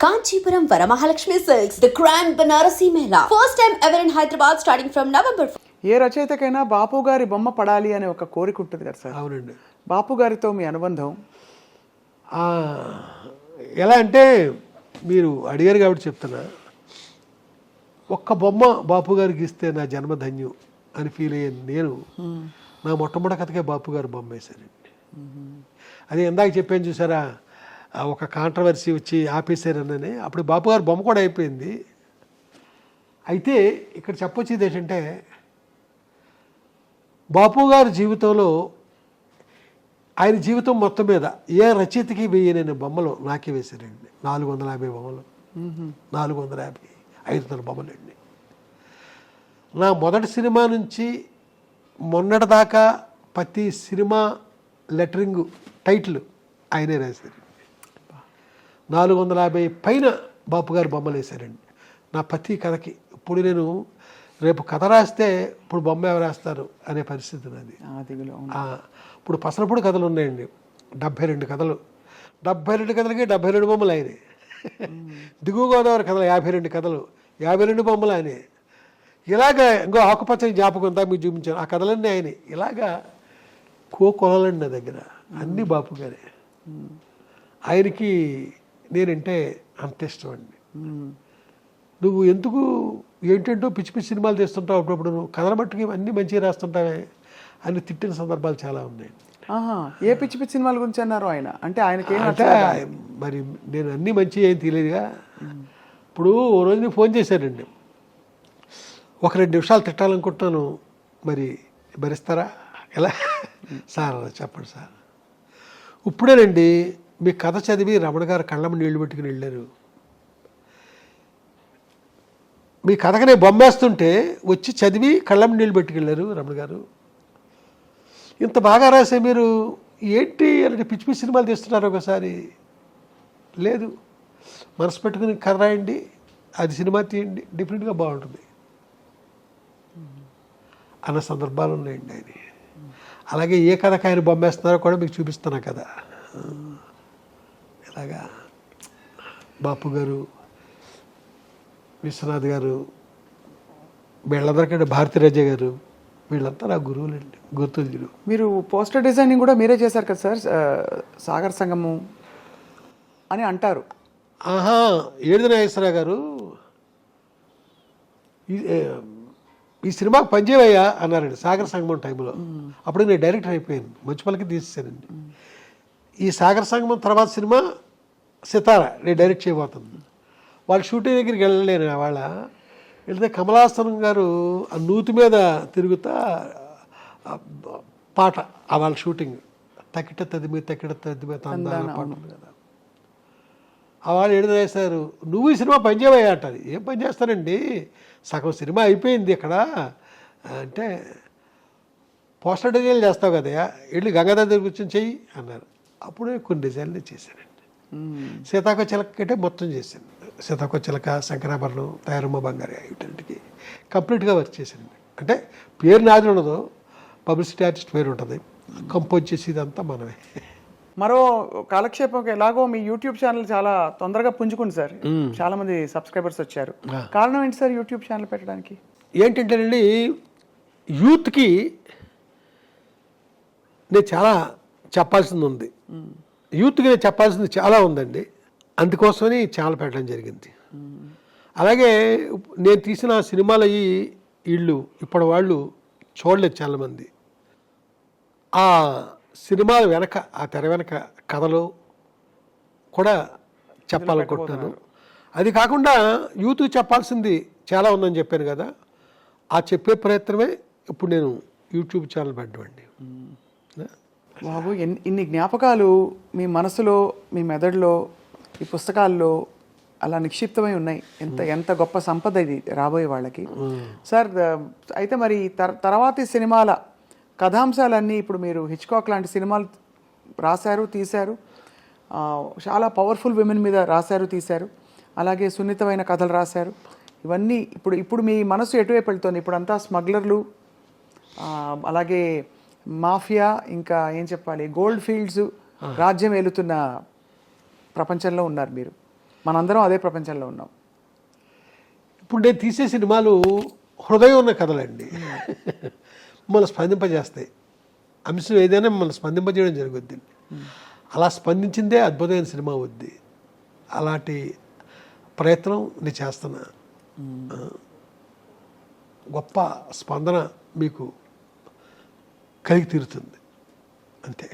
Kanchipuram Varamahalakshmi Silks, the grand Banarasi Mela. First time ever in Hyderabad starting from November ఏ రచయితకైనా బాపు గారి బొమ్మ పడాలి అనే ఒక కోరిక ఉంటుంది కదా సార్? అవునండి. బాపు గారితో మీ అనుబంధం? ఆ, ఎలా అంటే మీరు అడిగారు కాబట్టి చెప్తున్నా. ఒక్క బొమ్మ బాపు గారికి ఇస్తే నా జన్మధన్యం అని ఫీల్ అయ్యాను నేను. నా మొట్టమొదటి కథకే బాపు గారు బొమ్మ వేశారండి. అదే ఇందాక చెప్పాను చూసారా? ఒక కాంట్రవర్సీ వచ్చి ఆపేశారనని అప్పుడు బాపు గారు బొమ్మ కూడా అయిపోయింది. అయితే ఇక్కడ చెప్పొచ్చేది ఏంటంటే బాపు గారి జీవితంలో ఆయన జీవితం మొత్తం మీద ఏ రచయితకి వేయలేని బొమ్మలు నాకే వేశారండి. నాలుగు వందల యాభై బొమ్మలు. నాలుగు వందల యాభై ఐదు వందల బొమ్మలు అండి. నా మొదటి సినిమా నుంచి మొన్నటి దాకా ప్రతి సినిమా లెటరింగ్ టైటిల్ ఆయనే రాశారు. నాలుగు వందల యాభై పైన బాపు గారు బొమ్మలు వేశారండి. నా ప్రతి కథకి ఇప్పుడు నేను రేపు కథ రాస్తే ఇప్పుడు బొమ్మ ఎవరు రాస్తారు అనే పరిస్థితి నాది ఇప్పుడు పసలపొడి కథలు ఉన్నాయండి. డెబ్భై రెండు కథలు. డెబ్భై రెండు కథలకి డెబ్భై రెండు బొమ్మలు ఆయనే. దిగువ గోదావరి కథలు యాభై రెండు కథలు. యాభై రెండు బొమ్మలు ఆయనే. ఇలాగ ఇంకో ఆకుపచ్చని జ్ఞాపకం అంతా మీకు చూపించాను. ఆ కథలన్నీ ఆయనే. ఇలాగా కో కొలలండి నా దగ్గర. అన్నీ బాపు గారే. ఆయనకి నేనంటే అంత ఇష్టం అండి. నువ్వు ఎందుకు ఏంటంటో పిచ్చి పిచ్చి సినిమాలు తీస్తుంటావు అప్పుడప్పుడు నువ్వు కథల మట్టుకి అన్నీ మంచిగా రాస్తుంటావే అని తిట్టిన సందర్భాలు చాలా ఉన్నాయి. ఏ పిచ్చి పిచ్చి సినిమాల గురించి అన్నారు ఆయన? అంటే ఆయనకి అంటే? మరి నేను అన్నీ మంచి ఏం తెలియదుగా ఇప్పుడు ఓ రోజు నీకు ఫోన్ చేశారండి ఒక రెండు నిమిషాలు తిట్టాలనుకుంటున్నాను. మరి భరిస్తారా? ఎలా? సార్ చెప్పండి సార్. ఇప్పుడేనండి మీ కథ చదివి రమణ గారు కళ్ళమ్మ నీళ్ళు పెట్టుకుని వెళ్ళారు. మీ కథకు నేను బొమ్మేస్తుంటే వచ్చి చదివి కళ్ళమ్మ నీళ్ళు పెట్టుకెళ్ళారు రమణ గారు. ఇంత బాగా రాసే మీరు ఏంటి అలాంటి పిచ్చి పిచ్చి సినిమాలు తీస్తున్నారు ఒకసారి. లేదు మనసు పెట్టుకుని కథ రాయండి అది సినిమా తీయండి డిఫరెంట్గా బాగుంటుంది. అన్న సందర్భాలు ఉన్నాయండి ఆయన. అలాగే ఏ కథకు ఆయన బొమ్మేస్తున్నారో కూడా మీకు చూపిస్తున్నా కదా ఇలాగా బాపు గారు విశ్వనాథ్ గారు వీళ్ళందరికంటే భారతీరాజ గారు వీళ్ళంతా నా గురువులండి గుర్తులు మీరు పోస్టర్ డిజైనింగ్ కూడా మీరే చేశారు కదా సార్? సాగర్ సంగము అని అంటారు. ఆహా ఏడుది నాగేశ్వరరావు గారు. ఈ- సినిమాకి పనిచేవయ్యా అన్నారండి సాగర్ సంగమం టైంలో. అప్పుడు నేను డైరెక్టర్ అయిపోయాను. మంచి పలకి తీసేసానండి ఈ సాగర్ సంగమం తర్వాత సినిమా సితారా నేను డైరెక్ట్ చేయబోతుంది వాళ్ళ షూటింగ్ దగ్గరికి వెళ్ళలేను వాళ్ళ. వెళ్తే కమలాసనం గారు ఆ నూతి మీద తిరుగుతా పాట ఆ వాళ్ళ షూటింగ్ తకిట తదిమి తకిట తదిమి తందాన పాట ఉంది కదా. ఆ వాళ్ళు ఏడు వేశారు నువ్వు ఈ సినిమా పని చేయవయ్యా అంటారు ఏం పని చేస్తానండి సగం సినిమా అయిపోయింది ఇక్కడ. అంటే పోస్టర్ డిజైన్లు చేస్తావు కదయ్యా. వెళ్ళి గంగాధర్ దగ్గర కూర్చొని చెయ్యి అన్నారు. అప్పుడే కొన్ని డిజైన్లు చేశానండి మ్మ్. సీతాకో చిలక కంటే మొత్తం చేశాను సీతాకో చిలక శంకరాభరణం తయారమ్మ బంగారు వీటన్నిటికి కంప్లీట్గా వర్క్ చేశాను అంటే పేరు నాది ఉండదు పబ్లిసిటీ ఆర్టిస్ట్ పేరు ఉంటుంది. కంపోజ్ చేసి ఇదంతా మనమే. మరో కాలక్షేపం ఎలాగో మీ యూట్యూబ్ ఛానల్ చాలా తొందరగా పుంజుకుంది సార్. చాలా మంది సబ్స్క్రైబర్స్ వచ్చారు. కారణం ఏంటి సార్ యూట్యూబ్ ఛానల్ పెట్టడానికి? ఏంటంటేనండి యూత్కి నేను చాలా చెప్పాల్సింది ఉంది. యూత్కి నేను చెప్పాల్సింది చాలా ఉందండి. అందుకోసమని ఛానల్ పెట్టడం జరిగింది. అలాగే నేను తీసిన సినిమాలు అయ్యి వీళ్ళు ఇప్పుడు వాళ్ళు చూడలేదు చాలామంది. ఆ సినిమాల వెనక ఆ తెర వెనక కథలు కూడా చెప్పాలనుకుంటున్నాను. అది కాకుండా యూత్ చెప్పాల్సింది చాలా ఉందని చెప్పాను కదా. ఆ చెప్పే ప్రయత్నమే ఇప్పుడు నేను యూట్యూబ్ ఛానల్ పెట్టమండి బాబు ఎన్ని ఇన్ని జ్ఞాపకాలు మీ మనసులో మీ మెదడులో ఈ పుస్తకాల్లో అలా నిక్షిప్తమై ఉన్నాయి. ఎంత ఎంత గొప్ప సంపద ఇది రాబోయే వాళ్ళకి. సార్ ద- అయితే మరి తర్ తర్వాతి సినిమాల కథాంశాలన్నీ ఇప్పుడు మీరు హిచ్కాక్ లాంటి సినిమాలు రాశారు తీశారు. చాలా పవర్ఫుల్ విమెన్ మీద రాశారు తీశారు. అలాగే సున్నితమైన కథలు రాశారు. ఇవన్నీ ఇప్పుడు ఇప్పుడు మీ మనసు ఎటువైపు వెళ్తుంది? ఇప్పుడు అంతా స్మగ్లర్లు అలాగే మాఫియా ఇంకా ఏం చెప్పాలి? గోల్డ్ ఫీల్డ్స్ రాజ్యం ఏలుతున్న ప్రపంచంలో ఉన్నారు మీరు. మనందరం అదే ప్రపంచంలో ఉన్నాం. ఇప్పుడు నేను తీసే సినిమాలు హృదయం ఉన్న కథలండి. మిమ్మల్ని స్పందింపజేస్తాయి. అంశం ఏదైనా మిమ్మల్ని స్పందింపజేయడం జరుగుద్ది. అలా స్పందించిందే అద్భుతమైన సినిమా అవుద్ది. అలాంటి ప్రయత్నం నేను చేస్తున్నా. గొప్ప స్పందన మీకు కలిగి తీరుతుంది అంతే